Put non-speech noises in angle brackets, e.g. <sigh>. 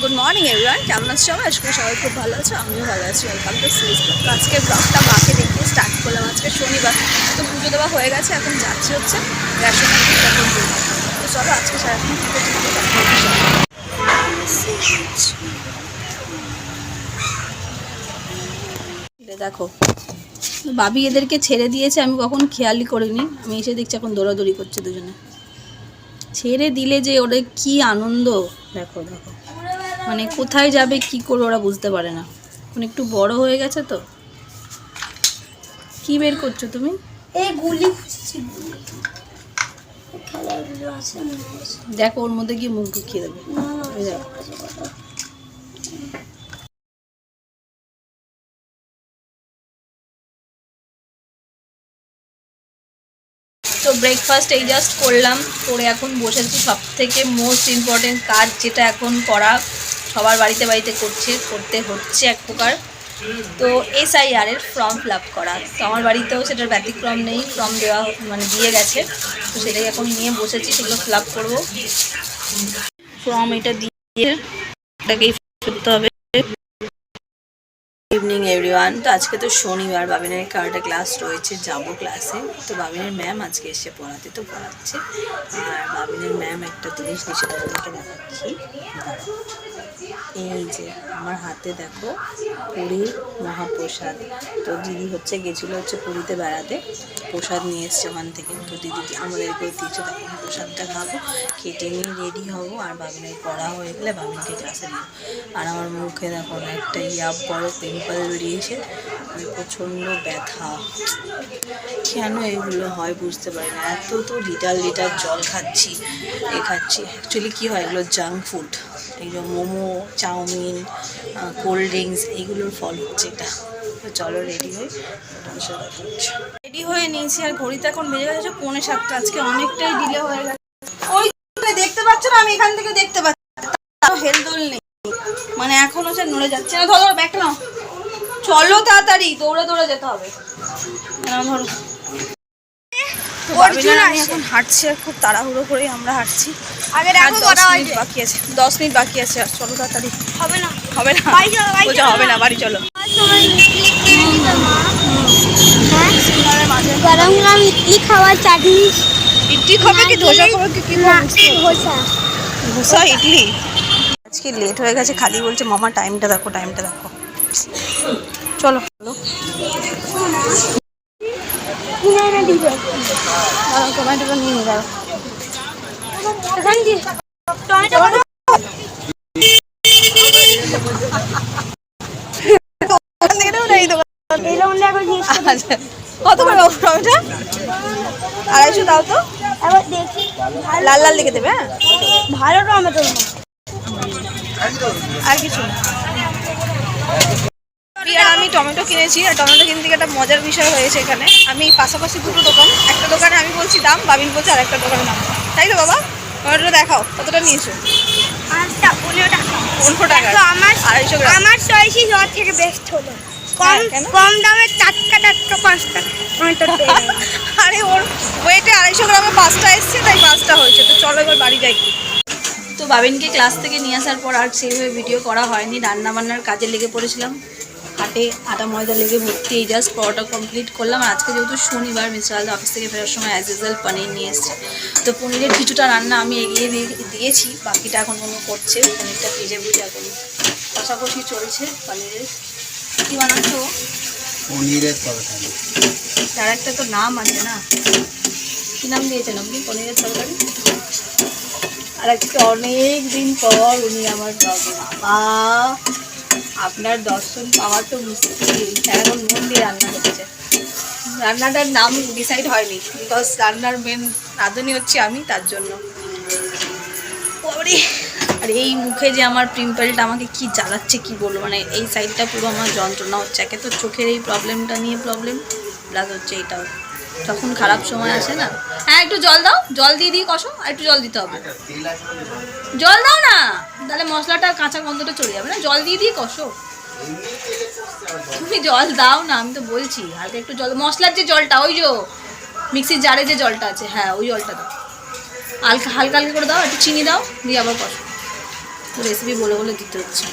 Good morning everyone কেমন আছো সবাই? আজকে সবাই খুব ভালো আছো। আমিও ভালো আছি। ওয়েলকাম টু সিরিজ মাকে দেখিয়ে স্টার্ট করলাম। আজকে শনিবার, তো পুজো দেওয়া হয়ে গেছে, এখন যাচ্ছি হচ্ছে রেশন তো চলো আজকে দেখা হচ্ছে। দেখো বাবি এদেরকে ছেড়ে দিয়েছে আমি কখন খেয়ালই করিনি। আমি এসে দেখছি এখন দৌড়াদৌড়ি করছে দুজনে। ছেড়ে দিলে যে ওদের কি আনন্দ? দেখো দেখো। মানে কোথায় যাবে কি করবে ওরা বুঝতে পারে না। এখন একটু বড় হয়ে গেছে তো। কি বের করছ তুমি? দেখো ওর মধ্যে গিয়ে মুখ ঢুকিয়ে দেবে। তো ব্রেকফাস্ট এই জাস্ট করলাম। করে এখন বসেছি সব থেকে মোস্ট ইম্পর্টেন্ট কাজ যেটা এখন করা সবার বাড়িতে বাড়িতে করছে, করতে হচ্ছে এক প্রকার। তো এসআইআর এর ফর্ম ফিল আপ করা। তো আমার বাড়িতেও সেটার ব্যতিক্রম নেই ফর্ম দেওয়া মানে দিয়ে গেছে। তো সেটাই এখন নিয়ে বসেছি, সেগুলো ফিল আপ করব। ফর্ম এটা দিয়ে এটাকেই করতে হবে। ইভিনিং এভরিওয়ান তো আজকে তো শনিবার, বাবিনের কার্ডে ক্লাস রয়েছে, যাব ক্লাসে তো বাবিনের ম্যাম আজকে এসে পড়াতে তো পড়াচ্ছে। আর বাবিনের ম্যাম একটা জিনিস তোমাকে দেখাচ্ছি। এই যে, আমার হাতে দেখো পুরীর মহাপ্রসাদ। তো দিদি হচ্ছে, গেছিল হচ্ছে পুরীতে বেড়াতে। প্রসাদ নিয়ে এসছে ওখান থেকে। তো দিদি আমাদেরকেও দিয়েছে তখন প্রসাদটা খাব। কেটে নিয়ে রেডি হব, আর বাবিনের পড়া হয়ে গেলে বাবিনকে ক্লাসে দিব আর আমার মুখে দেখো একটা ইয়া বড় পিম্পল বেরিয়েছে মানে প্রচণ্ড ব্যথা। কেন এগুলো হয় বুঝতে পারি না, এত তো লিটার লিটার জল খাচ্ছি, এ খাচ্ছি। অ্যাকচুয়ালি কী হয়, এগুলো জাঙ্ক ফুড এইগুলো মোমো, চাউমিন কোল্ড ড্রিঙ্কস এইগুলোর ফল হচ্ছে এটা। চলো রেডি হই রেডি হয়ে নিয়েছি, আর ঘড়িতে এখন বেজে গেছে পৌনে সাতটা, আজকে অনেকটাই ডিলে হয়ে গেছে। পাচ্ছ না আমি এখান থেকে দেখতে পাচ্ছি। হেলদোল নেই। মানে এখন হচ্ছে নড়ে যাচ্ছে না। ধরো ব্যাগ নাও। চলো তাড়াতাড়ি দৌড়ে দৌড়ে যেতে হবে। ধরো। আমি এখন হাঁটছি খুব তাড়াহুড়ো করে আমরা হাঁটছি। আগে মিনিট বাকি আছে। দশ মিনিট বাকি আছে আর চলো তাড়াতাড়ি। হবে না। হবে না। হবে না বাড়ি চলো। হ্যাঁ? গরম গরম ইডলি খাওয়ার চাটনি। ইডলি খাবে কি ধোসা খাবে কি ধোসা। ধোসা ইডলি? আজকে লেট হয়ে গেছে খালি বলছে মামা টাইমটা দেখো টাইমটা দেখো। চলো। চলো টমেটোটা নিয়ে নি দাঁড়াও টমেটো কত ওখান থেকে নেব না এই দোকান এই লোন দেখো জিনিস আচ্ছা কত করে বাবু টমেটো আড়াইশো দাও তো। এবার দেখি লাল লাল লিখে দেবে হ্যাঁ? ভালো টমেটো আর কিছু আমি টমেটো কিনেছি আর টমেটো কিনতে একটা মজার বিষয় হয়েছে এখানে। আমি পাশাপাশি দুটো দোকান একটা দোকানে আমি বলছি দাম বাবিন বলছে আর একটা দোকানে দাম। তাই তো বাবা? টমেটোটা দেখাও কতটা নিয়েছো? পনেরো টাকা। পনেরো টাকা। আমার আড়াইশো আমার চয়েসই সব থেকে বেস্ট হলো। কম কম দামে টাটকা টাটকা পাঁচটা <laughs> আরে ওর ওয়েটে আড়াইশো গ্রামে পাঁচটা এসছে তাই পাঁচটা হয়েছে। তো চলো এবার বাড়ি যাই। তো বাবিনকে ক্লাস থেকে নিয়ে আসার পর আর সেইভাবে ভিডিও করা হয়নি। রান্না বান্নার কাজে লেগে পড়েছিলাম। হাটে আটা ময়দা লেগে ভর্তি এই জাস্ট পরোটা কমপ্লিট করলাম। আর আজকে যেহেতু শনিবার মিস্টার আলাদা অফিস থেকে ফেরার সময় অ্যাজ ইউজুয়াল পনির নিয়ে এসছে। তো পনিরের কিছুটা রান্না আমি এগিয়ে দিয়ে দিয়েছি বাকিটা এখন কোনো করছে পনিরটা ভেজে ভুজা করি কষাকষি চলছে পনিরের কী বানাচ্ছো পনিরের তরকারি। তার একটা তো নাম আছে না? কি নাম দিয়েছেন আপনি পনিরের তরকারি? আর আজকে অনেক দিন পর উনি আমার বাবু। আপনার দর্শন পাওয়া তো মুশকিল। এখন মন দিয়ে রান্না করছে। রান্নাটার নাম ডিসাইড হয়নি বিকজ রান্নার মেন রাঁধুনি হচ্ছে আমি তার জন্য! আর এই মুখে যে আমার পিম্পলটা আমাকে কি জ্বালাচ্ছে, কি বলব? মানে এই সাইডটা পুরো আমার যন্ত্রণা হচ্ছে। একে তো চোখের এই প্রবলেমটা নিয়ে প্রবলেম প্লাস হচ্ছে এটাও। তখন খারাপ সময় আসে না। হ্যাঁ একটু জল দাও। জল দিয়ে দিই কষো, আর একটু জল দিতে হবে। জল দাও না! তাহলে মশলাটা, কাঁচা গন্ধটা চলে যাবে না? জল দিয়ে দিয়ে কষো। তুমি জল দাও না, আমি তো বলছি। হালকা একটু জল, মশলার যে জলটা, ওই যে মিক্সির জারে যে জলটা আছে হ্যাঁ ওই জলটা দাও। হালকা হালকা হালকা করে দাও, একটু চিনি দাও, দিয়ে আবার কষো। রেসিপি বলে বলে দিতে হচ্ছে।